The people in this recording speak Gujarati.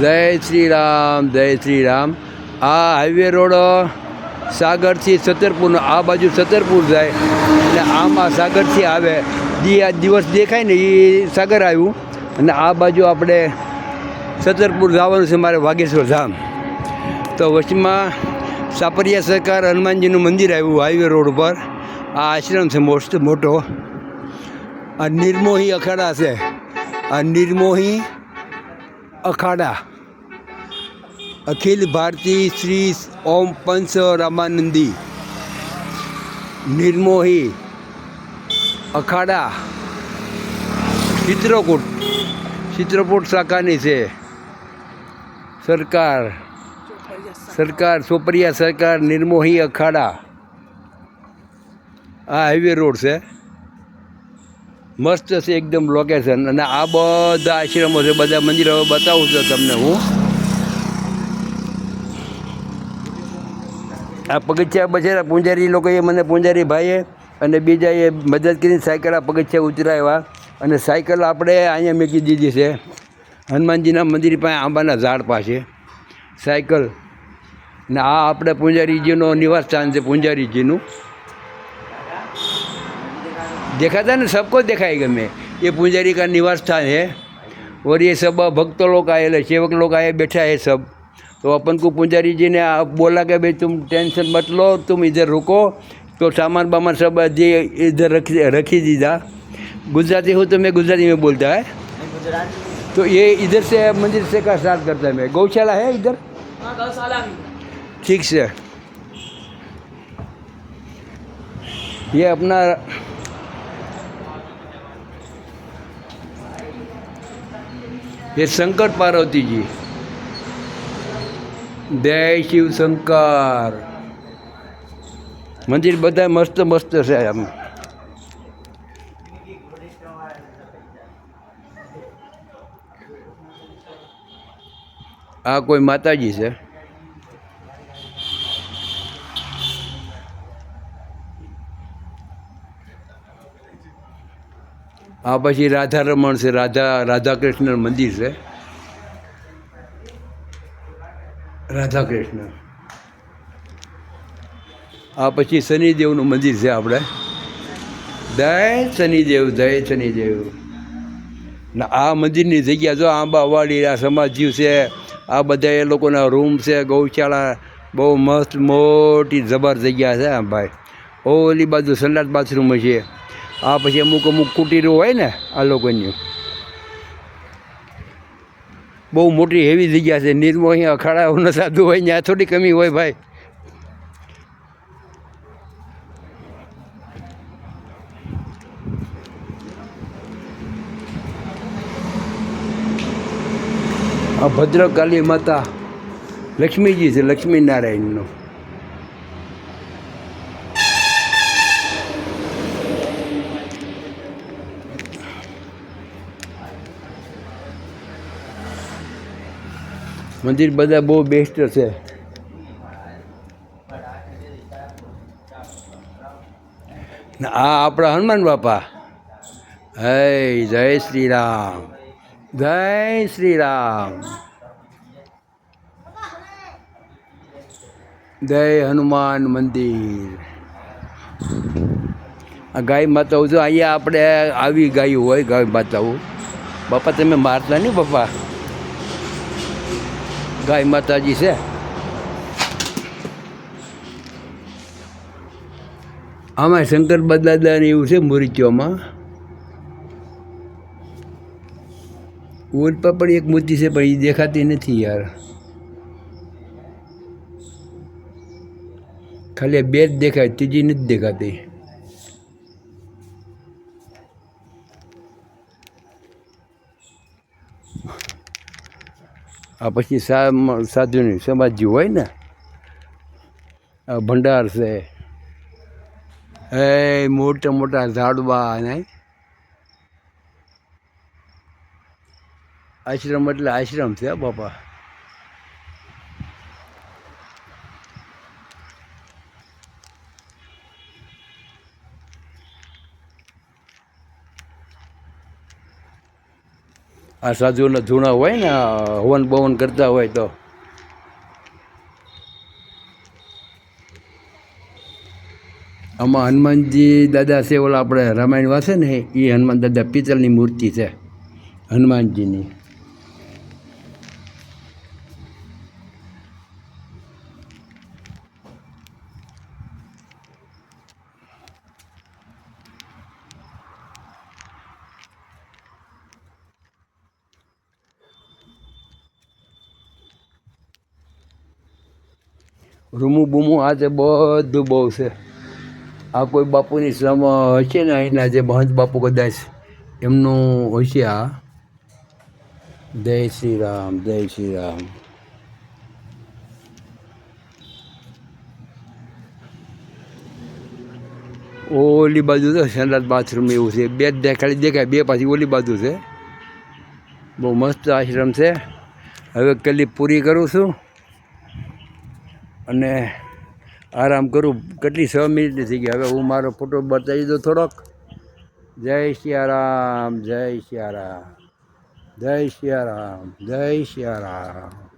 જય શ્રી રામ જય શ્રી રામ આ હાઈવે રોડ સાગરથી સતરપુરનો આ બાજુ સતરપુર જાય અને આમાં સાગરથી આવે. દી આ દિવસ દેખાય ને એ સાગર આવ્યું. અને આ બાજુ આપણે સતરપુર જવાનું છે મારે વાગેશ્વર ધામ. તો વચમાં સાપરિયા સરકાર હનુમાનજીનું મંદિર આવ્યું હાઈવે રોડ ઉપર. આ આશ્રમ છે મોસ્ટ, મોટો. આ નિર્મોહી અખાડા છે. આ નિર્મોહી અખાડા. અખિલ ભારતીય શ્રી ઓમ પંચ રામાનંદી. નિર્મોહી. અખાડા. ચિત્રકૂટ. ચિત્રકૂટ શાખાની છે. સરકાર. સરકાર, સોપરિયા સરકાર, નિર્મોહી અખાડા. આ હાઈવે રોડ છે. મસ્ત છે, એકદમ લોકેશન અને આ બધા આશ્રમો છે, બધા મંદિરો બતાવું છું તમને હું. આ પગથિયા બચેરા પૂંજારી લોકોએ મને પૂંજારી ભાઈએ અને બીજાએ મદદ કરીને સાયકલ આ પગથિયા ઉતરાવ્યા. અને સાયકલ આપણે અહીંયા મૂકી દીધી છે. હનુમાનજીના મંદિર પાસે આંબાના ઝાડ પાસે. સાયકલ. ને આ આપણે પૂંજારીજીનો નિવાસ સ્થાન છે, પૂંજારીજીનું. देखा था ना सबको दिखाएगा मैं ये पुजारी का निवास स्थान है और ये सब भक्त लोग आए सेवक लोग आए बैठा है सब। तो अपन को पुजारी जी ने आप बोला कि भाई तुम टेंशन मत लो तुम इधर रुको। तो सामान वामान सब जी इधर रख रखी दीदा गुजराती हूँ तो मैं गुजराती में बोलता है। तो ये इधर से मंदिर से का स्टार्ट करता है मैं। गौशाला है इधर? हाँ गौशाला ठीक से। ये अपना ये शंकर पार्वती जी જય શિવ શંકર મંદિર બધા મસ્ત મસ્ત છે આમ આ કોઈ માતાજી છે આ પછી રાધા રમણ છે, રાધા રાધા કૃષ્ણ મંદિર છે. રાધા કૃષ્ણ આ પછી શનિદેવનું મંદિર છે આપણે. દય શનિદેવ દય શનિદેવ. આ મંદિરની જગ્યા જો આંબાવાડી આ સમાજજીવ છે, આ બધા એ લોકોના રૂમ છે, ગૌશાળા, બહુ મસ્ત, મોટી જબર જગ્યા છે આ ભાઈ. ઓલી બાજુ સંડાસ બાથરૂમ છે આ પછી અમુક અમુક કુટીરો હોય ને, આ લોકોની. બહુ મોટી હેવી જગ્યા છે, નિર્મો અહીંયા અખાડા ન સાધુ હોય ત્યાં થોડી કમી હોય ભાઈ. આ ભદ્રકાલી માતા લક્ષ્મીજી છે લક્ષ્મી મંદિર બધા બહુ બેસ્ટ છે. આ આપણા હનુમાન બાપા. હે જય શ્રી રામ જય શ્રી રામ જય હનુમાન મંદિર. આ ગાય માતાઓ જો અહીંયા આપણે આવી ગાયું હોય, ગાય માતાઓ. બાપા, તમે મારતા નહીં બાપા? ગાય માતાજી છે. આમાં શંકર બદલાદાને એવું છે મૂર્તિઓમાં. ઓલ પર પણ એક મૂર્તિ છે, પણ એ દેખાતી નથી યાર. ખાલી બે જ દેખાય, ત્રીજી નથી દેખાતી. આ પછી સાધુની સમાધિ હોય ને ભંડાર છે. એ મોટા મોટા ઝાડવા ને આશ્રમ એટલે આશ્રમ છે બાપા. આ સાધુના જૂના હોય ને હવન બવન કરતા હોય તો. આમાં હનુમાનજી દાદા છે, ઓલા આપણે રામાયણ વાંચે ને, એ હનુમાન દાદા પિત્તળની મૂર્તિ છે, હનુમાનજીની. રૂમું બૂમું આ તે બધું બહુ છે. આ કોઈ બાપુની સમ હશે ને અહીંના જે મહંત બાપુ કદાચ એમનું હશે આ. જય શ્રી રામ, જય શ્રી રામ. ઓલી બાજુ તો સંડાસ બાથરૂમ એવું છે. બે દેખાડી દેખાય, બે પાછી ઓલી બાજુ છે. બહુ મસ્ત આશ્રમ છે. હવે કલી પૂરી કરું છું. અને આરામ કરું. કેટલી છ મિનિટ થઈ ગઈ. હવે હું મારો ફોટો બતાવી દઉં થોડોક. જય સિયારામ જય સિયારામ જય સિયારામ જય સિયારામ.